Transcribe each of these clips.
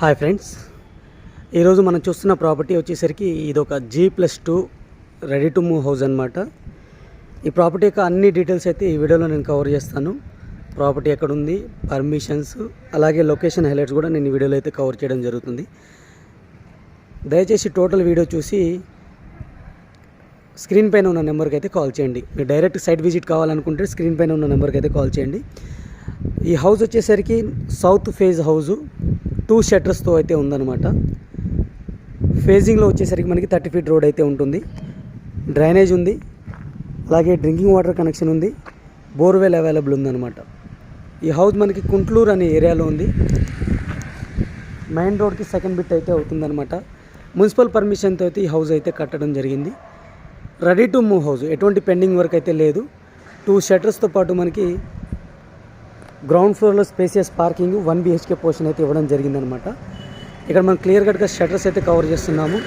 Hi friends. ఈరోజు మనం చూస్తున్న ప్రాపర్టీ వచ్చేసరికి ఇది ఒక G plus two ready to move house అనమాట ఈ ప్రాపర్టీ యొక్క అన్ని డీటెయిల్స్ అయితే ఈ వీడియోలో నేను కవర్ చేస్తాను. ప్రాపర్టీ ఎక్కడ ఉంది పర్మిషన్స్ అలాగే లొకేషన్ హైలైట్స్ కూడా నేను ఈ వీడియోలో అయితే కవర్ చేయడం జరుగుతుంది. దయచేసి టోటల్ వీడియో చూసి స్క్రీన్ పైన ఉన్న నెంబర్కి అయితే కాల్ చేయండి. మీరు డైరెక్ట్ సైట్ విజిట్ కావాలనుకుంటే స్క్రీన్ పైన ఉన్న నెంబర్కి అయితే కాల్ చేయండి. ఈ హౌస్ వచ్చేసరికి సౌత్ ఫేజ్ హౌజు. టూ షట్టర్స్తో అయితే ఉందన్నమాట. ఫేజింగ్లో వచ్చేసరికి మనకి థర్టీ ఫీట్ రోడ్ అయితే ఉంటుంది. డ్రైనేజ్ ఉంది. అలాగే డ్రింకింగ్ వాటర్ కనెక్షన్ ఉంది. బోర్వెల్ అవైలబుల్ ఉందన్నమాట. ఈ హౌస్ మనకి కుంట్లూరు అనే ఏరియాలో ఉంది. మెయిన్ రోడ్కి సెకండ్ బిట్ అయితే అవుతుందన్నమాట. మున్సిపల్ పర్మిషన్తో అయితే ఈ హౌస్ అయితే కట్టడం జరిగింది. Ready to move house. ఎటువంటి పెండింగ్ వర్క్ అయితే లేదు. టూ షట్టర్స్తో పాటు మనకి గ్రౌండ్ ఫ్లోర్లో spacious parking one BHK portion అయితే ఇవ్వడం జరిగిందనమాట. ఇక్కడ మనం క్లియర్ కట్గా షట్టర్స్ అయితే కవర్ చేస్తున్నాము.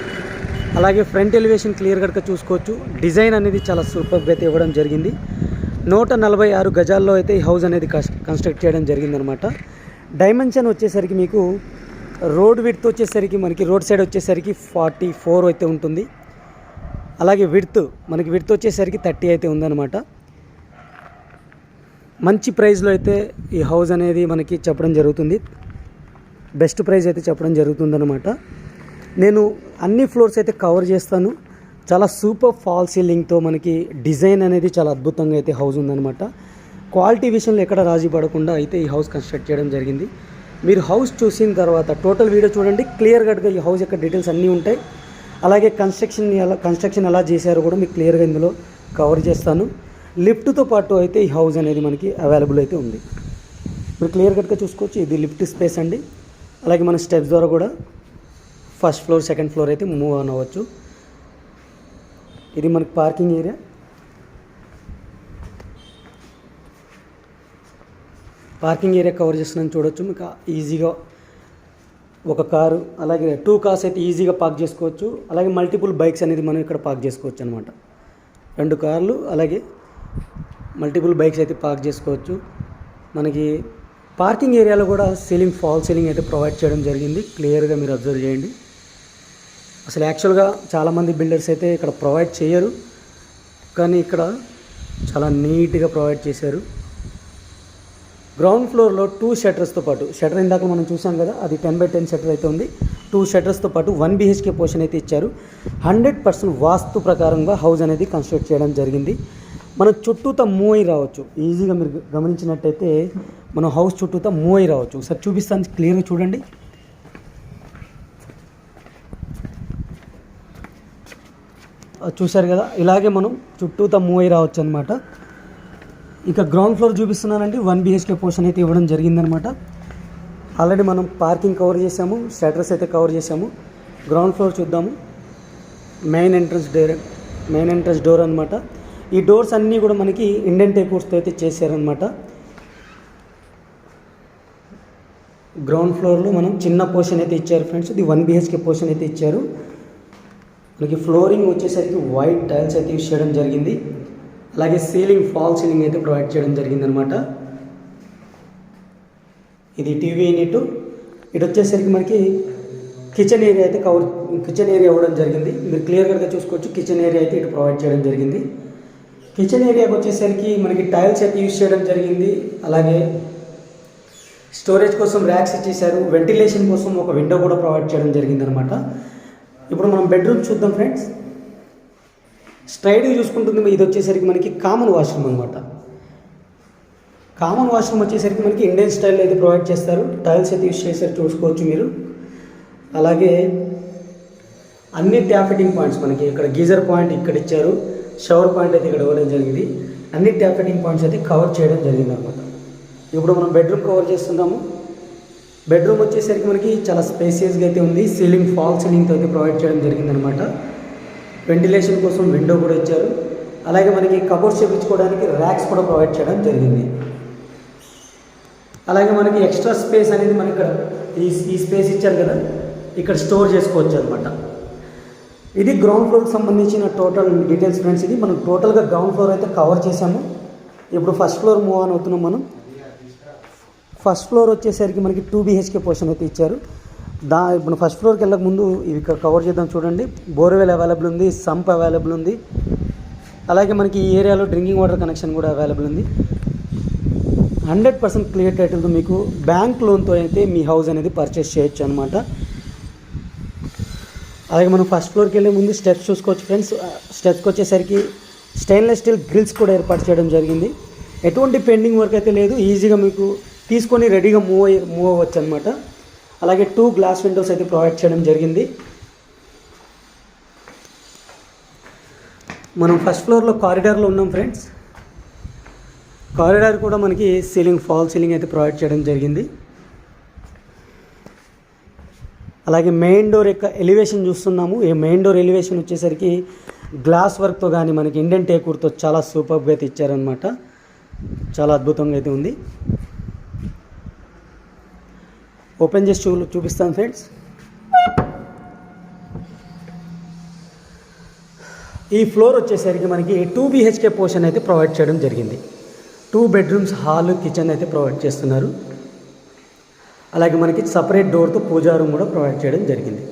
అలాగే ఫ్రంట్ ఎలివేషన్ క్లియర్ కట్గా చూసుకోవచ్చు. డిజైన్ అనేది చాలా సూపర్గా అయితే ఇవ్వడం జరిగింది. నూట నలభై ఆరు గజాల్లో అయితే ఈ హౌస్ అనేది కన్స్ట్రక్ట్ చేయడం జరిగిందనమాట. డైమెన్షన్ వచ్చేసరికి మీకు రోడ్ విడ్త్ వచ్చేసరికి మనకి రోడ్ సైడ్ వచ్చేసరికి ఫార్టీ ఫోర్ అయితే ఉంటుంది. అలాగే విడ్త్ మనకి విడ్త్ వచ్చేసరికి థర్టీ అయితే ఉందన్నమాట మంచి ప్రైస్లో అయితే ఈ హౌస్ అనేది మనకి చెప్పడం జరుగుతుంది. బెస్ట్ ప్రైస్ అయితే చెప్పడం జరుగుతుందనమాట నేను అన్ని ఫ్లోర్స్ అయితే కవర్ చేస్తాను. చాలా సూపర్ ఫాల్ సీలింగ్తో మనకి డిజైన్ అనేది చాలా అద్భుతంగా అయితే హౌస్ ఉందనమాట క్వాలిటీ విషయంలో ఎక్కడ రాజీ పడకుండా అయితే ఈ హౌస్ కన్స్ట్రక్ట్ చేయడం జరిగింది. మీరు హౌస్ చూసిన తర్వాత టోటల్ వీడియో చూడండి. క్లియర్ కట్గా ఈ హౌస్ యొక్క డీటెయిల్స్ అన్నీ ఉంటాయి. అలాగే కన్స్ట్రక్షన్ ఎలా కన్స్ట్రక్షన్ ఎలా చేశారో కూడా మీకు క్లియర్గా ఇందులో కవర్ చేస్తాను. లిఫ్ట్తో పాటు అయితే ఈ హౌస్ అనేది మనకి అవైలబుల్ అయితే ఉంది. మీరు క్లియర్ కట్గా చూసుకోవచ్చు. ఇది లిఫ్ట్ స్పేస్ అండి. అలాగే మన స్టెప్స్ ద్వారా కూడా ఫస్ట్ ఫ్లోర్ సెకండ్ ఫ్లోర్ అయితే మూవ్ ఆన్ అవ్వచ్చు. ఇది మనకి parking area. Parking area cover చేస్తున్నాను చూడొచ్చు. మీకు ఈజీగా ఒక కారు అలాగే టూ కార్స్ అయితే ఈజీగా పార్క్ చేసుకోవచ్చు. అలాగే మల్టిపుల్ బైక్స్ అనేది మనం ఇక్కడ పార్క్ చేసుకోవచ్చు అనమాట రెండు కార్లు అలాగే మల్టిపుల్ బైక్స్ అయితే పార్క్ చేసుకోవచ్చు. మనకి పార్కింగ్ ఏరియాలో కూడా సీలింగ్ ఫాల్ సీలింగ్ అయితే ప్రొవైడ్ చేయడం జరిగింది. క్లియర్గా మీరు అబ్జర్వ్ చేయండి. అసలు యాక్చువల్గా చాలామంది బిల్డర్స్ అయితే ఇక్కడ ప్రొవైడ్ చేయరు. కానీ ఇక్కడ చాలా నీట్గా ప్రొవైడ్ చేశారు. గ్రౌండ్ ఫ్లోర్లో టూ షట్టర్స్తో పాటు షటర్ ఇందాక మనం చూసాం కదా అది టెన్ బై టెన్ షటర్ అయితే ఉంది. టూ షటర్స్తో పాటు వన్ బీహెచ్కే పోర్షన్ అయితే ఇచ్చారు. హండ్రెడ్ పర్సెంట్ వాస్తు ప్రకారంగా హౌస్ అనేది కన్స్ట్రక్ట్ చేయడం జరిగింది. మనం చుట్టూతా మూవ్ అయి రావచ్చు. ఈజీగా మీరు గమనించినట్టయితే మనం హౌస్ చుట్టూతా మూవ్ అయి రావచ్చు. ఒకసారి చూపిస్తాను క్లియర్గా చూడండి. అది చూశారు కదా? ఇలాగే మనం చుట్టూతా మూవ్ అయి రావచ్చు అనమాట ఇక గ్రౌండ్ ఫ్లోర్ చూపిస్తున్నానండి. వన్ బిహెచ్కే పోర్షన్ అయితే ఇవ్వడం జరిగిందనమాట ఆల్రెడీ మనం పార్కింగ్ కవర్ చేసాము స్టేటర్స్ అయితే కవర్ చేసాము గ్రౌండ్ ఫ్లోర్ చూద్దాము. Main entrance door main entrance door అనమాట ఈ డోర్స్ అన్నీ కూడా మనకి ఇండియన్ టేకూర్స్తో అయితే చేశారనమాట గ్రౌండ్ ఫ్లోర్లో మనం చిన్న పోర్షన్ అయితే ఇచ్చారు ఫ్రెండ్స్. ఇది వన్ బిహెచ్కే పోర్షన్ అయితే ఇచ్చారు. మనకి ఫ్లోరింగ్ వచ్చేసరికి వైట్ టైల్స్ అయితే యూస్ చేయడం జరిగింది. అలాగే సీలింగ్ ఫాల్ సీలింగ్ అయితే ప్రొవైడ్ చేయడం జరిగింది అనమాట ఇది టీవీ యూనిట్. ఇటు వచ్చేసరికి మనకి కిచెన్ ఏరియా అయితే కవర్ కిచెన్ ఏరియా ఇవ్వడం జరిగింది. మీరు క్లియర్గా చూసుకోవచ్చు కిచెన్ ఏరియా అయితే ఇటు ప్రొవైడ్ చేయడం జరిగింది. కిచెన్ ఏరియాకి వచ్చేసరికి మనకి టైల్స్ అయితే యూస్ చేయడం జరిగింది. అలాగే స్టోరేజ్ కోసం ర్యాక్స్ ఇచ్చేసారు వెంటిలేషన్ కోసం ఒక విండో కూడా ప్రొవైడ్ చేయడం జరిగింది అనమాట ఇప్పుడు మనం బెడ్రూమ్ చూద్దాం ఫ్రెండ్స్. స్ట్రైట్గా చూసుకుంటుంది ఇది వచ్చేసరికి మనకి కామన్ వాష్రూమ్ అనమాట కామన్ వాష్రూమ్ వచ్చేసరికి మనకి ఇండియన్ స్టైల్ అయితే ప్రొవైడ్ చేస్తారు. టైల్స్ అయితే యూస్ చేశారు చూసుకోవచ్చు మీరు. అలాగే అన్ని ట్యాప్ ఫిట్టింగ్ పాయింట్స్ మనకి ఇక్కడ గీజర్ పాయింట్ ఇక్కడ ఇచ్చారు. షవర్ పాయింట్ అయితే ఇక్కడ ఇవ్వడం జరిగింది. అన్ని ట్యాప్ ఫిట్టింగ్ పాయింట్స్ అయితే కవర్ చేయడం జరిగింది అనమాట ఇప్పుడు మనం బెడ్రూమ్ కవర్ చేస్తున్నాము. బెడ్రూమ్ వచ్చేసరికి మనకి చాలా స్పేసియస్గా అయితే ఉంది. సీలింగ్ ఫాల్ సీలింగ్తో అయితే ప్రొవైడ్ చేయడం జరిగిందనమాట వెంటిలేషన్ కోసం విండో కూడా ఇచ్చారు. అలాగే మనకి కబోర్డ్స్ చేయించుకోవడానికి ర్యాక్స్ కూడా ప్రొవైడ్ చేయడం జరిగింది. అలాగే మనకి ఎక్స్ట్రా స్పేస్ అనేది మనకి ఇక్కడ ఈ ఈ స్పేస్ ఇచ్చారు కదా. ఇక్కడ స్టోర్ చేసుకోవచ్చు అనమాట ఇది గ్రౌండ్ ఫ్లోర్కి సంబంధించిన టోటల్ డీటెయిల్స్ ఫ్రెండ్స్ ఇది మనం టోటల్గా గ్రౌండ్ ఫ్లోర్ అయితే కవర్ చేసాము ఇప్పుడు ఫస్ట్ ఫ్లోర్ మూవ్ ఆన్ అవుతున్నాం మనం. ఫస్ట్ ఫ్లోర్ వచ్చేసరికి మనకి టూ బీహెచ్కే పోర్షన్ అయితే ఇచ్చారు. దా ఇప్పుడు ఫస్ట్ ఫ్లోర్కి వెళ్ళక ముందు ఇవి కవర్ చేద్దాం చూడండి. బోర్వెల్ అవైలబుల్ ఉంది సంప్ అవైలబుల్ ఉంది. అలాగే మనకి ఈ ఏరియాలో డ్రింకింగ్ వాటర్ కనెక్షన్ కూడా అవైలబుల్ ఉంది. హండ్రెడ్ పర్సెంట్ క్లియర్ టైటిల్తో మీకు బ్యాంక్ లోన్తో అయితే మీ హౌస్ అనేది పర్చేస్ చేయొచ్చు అనమాట అలాగే మనం ఫస్ట్ ఫ్లోర్కి వెళ్ళే ముందు స్టెప్స్ చూసుకోవచ్చు ఫ్రెండ్స్ స్టెప్స్కి వచ్చేసరికి స్టెయిన్లెస్ స్టీల్ గ్రిల్స్ కూడా ఏర్పాటు చేయడం జరిగింది. ఎటువంటి పెండింగ్ వర్క్ అయితే లేదు. ఈజీగా మీకు తీసుకొని రెడీగా మూవ్ అయ్యి మూవ్ అవ్వచ్చు అనమాట అలాగే టూ గ్లాస్ విండోస్ అయితే ప్రొవైడ్ చేయడం జరిగింది. మనం ఫస్ట్ ఫ్లోర్లో కారిడార్లో ఉన్నాం ఫ్రెండ్స్ కారిడార్ కూడా మనకి సీలింగ్ ఫాల్ సీలింగ్ అయితే ప్రొవైడ్ చేయడం జరిగింది. అలాగే మెయిన్ డోర్ యొక్క ఎలివేషన్ చూస్తున్నాము. ఈ మెయిన్ డోర్ ఎలివేషన్ వచ్చేసరికి గ్లాస్ వర్క్తో కానీ మనకి ఇండియన్ టేకూర్తో చాలా సూపర్గా అయితే ఇచ్చారనమాట చాలా అద్భుతంగా అయితే ఉంది. ఓపెన్ చేసి చూ చూపిస్తాను ఫ్రెండ్స్. ఈ ఫ్లోర్ వచ్చేసరికి మనకి టూ బీహెచ్కే పోర్షన్ అయితే ప్రొవైడ్ చేయడం జరిగింది. టూ బెడ్రూమ్స్ హాల్ కిచెన్ అయితే ప్రొవైడ్ చేస్తున్నారు. అలాగే మనకి సపరేట్ డోర్తో పూజా రూమ్ కూడా ప్రొవైడ్ చేయడం జరిగింది.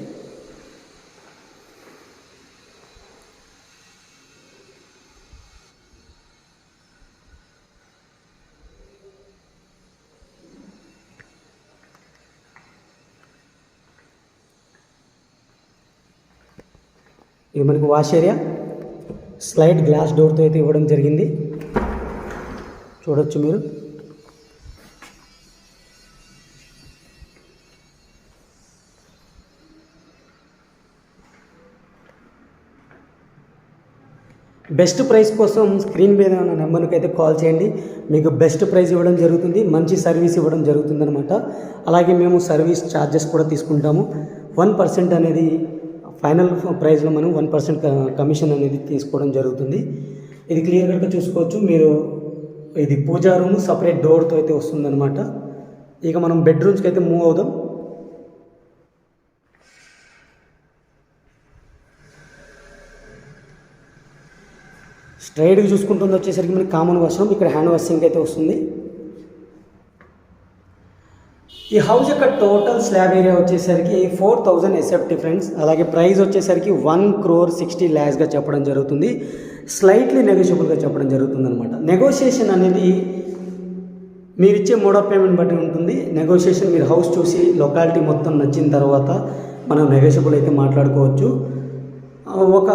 ఇది మనకు వాష్ ఏరియా స్లైడ్ గ్లాస్ డోర్తో అయితే ఇవ్వడం జరిగింది. చూడొచ్చు మీరు. బెస్ట్ ప్రైస్ కోసం స్క్రీన్ మీద ఉన్న నెంబర్కి అయితే కాల్ చేయండి. మీకు బెస్ట్ ప్రైస్ ఇవ్వడం జరుగుతుంది మంచి సర్వీస్ ఇవ్వడం జరుగుతుంది అనమాట అలాగే మేము సర్వీస్ ఛార్జెస్ కూడా తీసుకుంటాము. వన్ పర్సెంట్ అనేది ఫైనల్ ప్రైస్లో మనం వన్ పర్సెంట్ కమిషన్ అనేది తీసుకోవడం జరుగుతుంది. ఇది క్లియర్ చూసుకోవచ్చు. మీరు ఇది పూజా రూమ్ సపరేట్ డోర్తో అయితే వస్తుందన్నమాట. ఇక మనం బెడ్రూమ్స్కి అయితే మూవ్ అవుదాం. స్ట్రైట్గా చూసుకుంటుంది వచ్చేసరికి మనకి కామన్ వర్షం ఇక్కడ హ్యాండ్ వాషింగ్ అయితే వస్తుంది. ఈ హౌస్ యొక్క టోటల్ స్లాబ్ ఏరియా వచ్చేసరికి ఫోర్ థౌజండ్ ఎస్ఎఫ్టీ ఫ్రెండ్స్ అలాగే ప్రైస్ వచ్చేసరికి వన్ క్రోర్ సిక్స్టీ ల్యాక్స్గా చెప్పడం జరుగుతుంది. స్లైట్లీ నెగోషియబుల్గా చెప్పడం జరుగుతుంది అనమాట నెగోషియేషన్ అనేది మీరు ఇచ్చే మోడ్ ఆఫ్ పేమెంట్ బట్టి ఉంటుంది. నెగోషియేషన్ మీరు హౌస్ చూసి లొకాలిటీ మొత్తం నచ్చిన తర్వాత మనం నెగోషియబుల్ అయితే మాట్లాడుకోవచ్చు. ఒక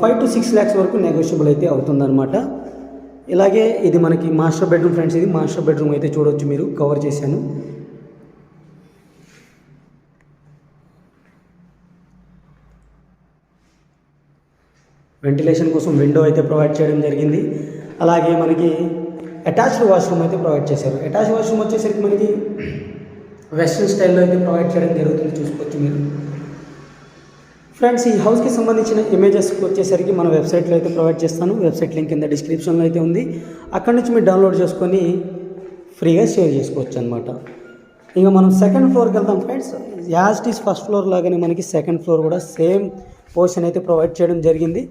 ఫైవ్ టు సిక్స్ ల్యాక్స్ వరకు నెగోషియబుల్ అయితే అవుతుందన్నమాట. ఇలాగే ఇది మనకి మాస్టర్ బెడ్రూమ్ ఫ్రెండ్స్ ఇది మాస్టర్ బెడ్రూమ్ అయితే చూడొచ్చు మీరు కవర్ చేశాను. వెంటిలేషన్ కోసం విండో అయితే ప్రొవైడ్ చేయడం జరిగింది. అలాగే మనకి అటాచ్డ్ వాష్రూమ్ అయితే ప్రొవైడ్ చేశారు. అటాచ్డ్ వాష్రూమ్ వచ్చేసరికి మనకి వెస్ట్రన్ స్టైల్లో అయితే ప్రొవైడ్ చేయడం జరుగుతుంది చూసుకోవచ్చు మీరు. ఫ్రెండ్స్ ఈ హౌస్కి సంబంధించిన ఇమేజెస్ వచ్చేసరికి మన వెబ్సైట్లో అయితే ప్రొవైడ్ చేస్తాను. వెబ్సైట్ లింక్ కింద డిస్క్రిప్షన్లో అయితే ఉంది. అక్కడి నుంచి మీరు డౌన్లోడ్ చేసుకొని ఫ్రీగా షేర్ చేసుకోవచ్చు అనమాట ఇంకా మనం సెకండ్ ఫ్లోర్కి వెళ్తాం friends. As it is first floor లాగానే మనకి సెకండ్ ఫ్లోర్ కూడా సేమ్ పోర్షన్ అయితే ప్రొవైడ్ చేయడం జరిగింది.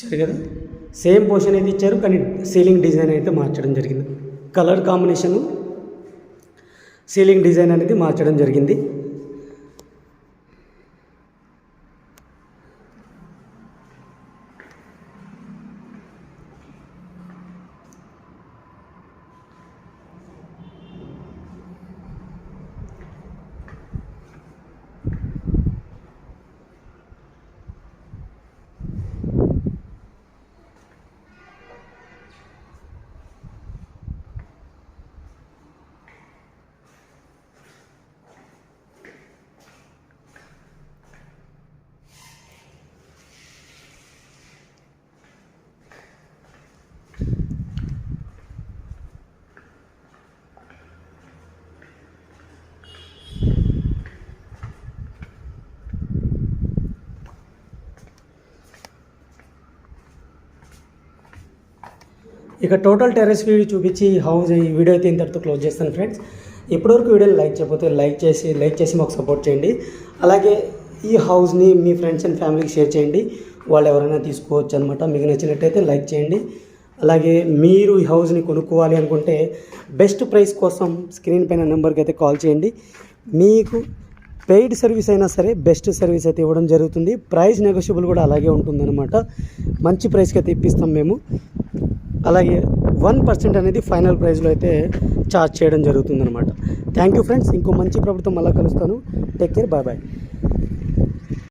చూశారు కదా? సేమ్ పోర్షన్ అయితే ఇచ్చారు కానీ సీలింగ్ డిజైన్ అయితే మార్చడం జరిగింది. కలర్ కాంబినేషను సీలింగ్ డిజైన్ అనేది మార్చడం జరిగింది. ఇక టోటల్ టెర్రస్ వ్యూ చూపించి హౌస్ ఈ వీడియో అయితే ఇంతటితో క్లోజ్ చేస్తాను ఫ్రెండ్స్. ఇప్పటివరకు వీడియో లైక్ చేయకపోతే లైక్ చేసి లైక్ చేసి మాకు సపోర్ట్ చేయండి. అలాగే ఈ హౌస్ని మీ ఫ్రెండ్స్ అండ్ ఫ్యామిలీకి షేర్ చేయండి. వాళ్ళు ఎవరైనా తీసుకోవచ్చు అనమాట మీకు నచ్చినట్టయితే లైక్ చేయండి. అలాగే మీరు ఈ హౌస్ని కొనుక్కోవాలి అనుకుంటే బెస్ట్ ప్రైస్ కోసం స్క్రీన్ పైన నెంబర్కి అయితే కాల్ చేయండి. మీకు పెయిడ్ సర్వీస్ అయినా సరే బెస్ట్ సర్వీస్ అయితే ఇవ్వడం జరుగుతుంది. ప్రైస్ నెగోషియబుల్ కూడా అలాగే ఉంటుందన్నమాట. మంచి ప్రైస్కి అయితే ఇప్పిస్తాం మేము. అలాగే వన్ పర్సెంట్ అనేది ఫైనల్ ప్రైస్లో అయితే ఛార్జ్ చేయడం జరుగుతుందన్నమాట. Thank you friends. ఇంకో మంచి ప్రభుత్వం మళ్ళీ కలుస్తాను. Take care. Bye bye.